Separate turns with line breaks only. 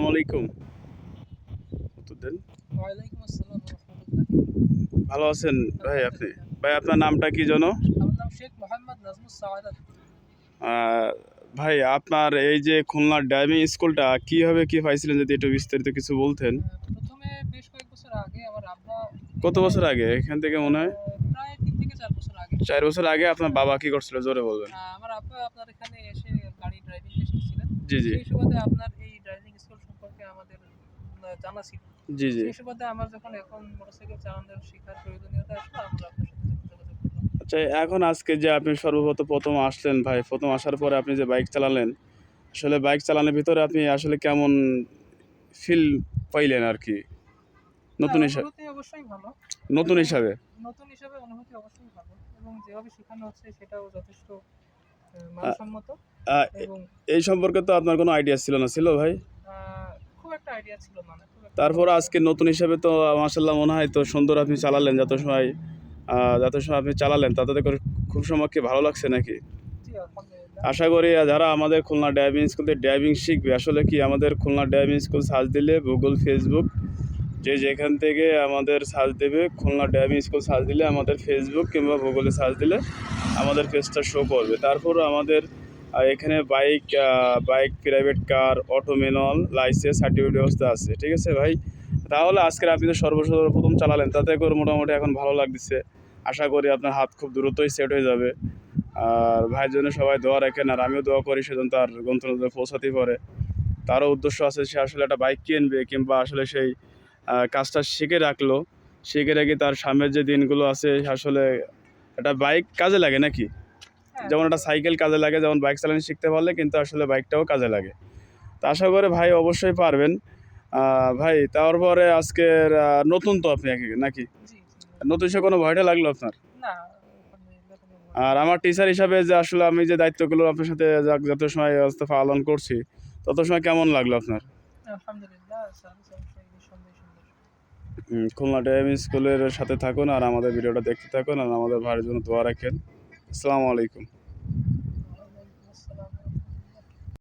আসসালামু আলাইকুম। উত্তর দেন?
ওয়ালাইকুম আসসালাম রহমতুল্লাহ।
ভালো আছেন ভাই আপনি? ভাই আপনার নামটা কি আহ, ভাই আপনার এই যে খুলনা ড্রাইভিং স্কুলটা কীভাবে কি পাইছিলেন যদি একটু বিস্তারিত কিছু বলতেন?
বেশ কয়েক বছর আগে আমার
কত বছর আগে? এখান থেকে মনে হয়?
প্রায় তিন থেকে চার বছর আগে।
চার বছর আগে আপনার বাবা কি করছিল? জোরে বলবেন।
আমার আপনার এখানে এসে গাড়ি ড্রাইভিং
জি জি।
সেই সুবাদে আপনার এই ড্রাইভিং স্কুল সম্পর্কে আমাদের উম, জানা ছিল।
জি জি।
সেই সুবাদে আমার যখন এখন মোটরসাইকেল চালানোর শেখার প্রয়োজনীয়তা আসলো আমরা
আচ্ছা এখন আজকে যে আপনি সর্বপ্রথম প্রথম আসলেন ভাই প্রথম আসার পরে আপনি যে বাইক চালালেন আসলে বাইক চালানোর ভিতরে আপনি আসলে কেমন ফিল পাইলেন আর কি? নতুন হিসাবে
অবশ্যই ভালো।
নতুন হিসাবে?
নতুন হিসাবে অনুভূতি অবশ্যই ভালো এবং যেভাবে শেখানো হচ্ছে সেটাও যথেষ্ট মানসম্মত এবং
এই সম্পর্কে তো আপনার কোনো আইডিয়া ছিল না ছিল ভাই? তারপর আজকে নতুন হিসাবে তো মাসাল্লাহ মনে হয় তো সুন্দর আপনি চালালেন যত সময় যত সময় আপনি চালালেন তাতে করে খুব সময় কি ভালো লাগছে নাকি? আশা করি যারা আমাদের খুলনা ড্রাইভিং স্কুলে ড্রাইভিং শিখবে আসলে কি আমাদের খুলনা ড্রাইভিং স্কুল সার্চ দিলে গুগল ফেসবুক যে যেখান থেকে আমাদের সার্চ দেবে খুলনা ড্রাইভিং স্কুল সার্চ দিলে আমাদের ফেসবুক কিংবা গুগলে সার্চ দিলে আমাদের পেজটা শো করবে। তারপর আমাদের আহ, এখানে bike bike private car auto licence certificate ব্যবস্থা আছে। ঠিক আছে ভাই? তাহলে আজকের আপনি তো সর্বপ্রথম চালালেন তাতে করে মোটামুটি এখন ভালো লাগতেছে। আশা করি আপনার হাত খুব দ্রুতই সেট হয়ে যাবে। আর ভাইয়ের জন্য সবাই দোয়া রাখেন আর আমিও দোয়া করি সেজন্য তার গন্তব্যে পৌঁছাতেই পারে। তারও উদ্দেশ্য আছে সে আসলে একটা বাইক কিনবে কিংবা আসলে সেই কাজটা শিখে রাখল। শিখে রেখে তার সামনের যে দিনগুলো আছে আসলে একটা বাইক কাজে লাগে নাকি? যেমন একটা সাইকেল কাজে লাগে যেমন বাইক চালানো শিখতে পারলে কিন্তু আসলে বাইকটাও কাজে লাগে। তো আশা করে ভাই অবশ্যই পারবেন। ভাই তারপরে আজকের নতুন তো আপনি নাকি। নতুন সে কোনো ভয়টা লাগল আপনার? আর আমার টিচার হিসাবে যে আসলে আমি যে দায়িত্বগুলো আপনার সাথে যত সময় পালন করছি তত সময় কেমন লাগল আপনার? খুলনা ড্রাইভিং স্কুলের সাথে থাকুন আর আমাদের ভিডিওটা দেখতে থাকুন আর আমাদের ভাইয়ের জন্য দোয়া রাখেন। আসসালামু আলাইকুম।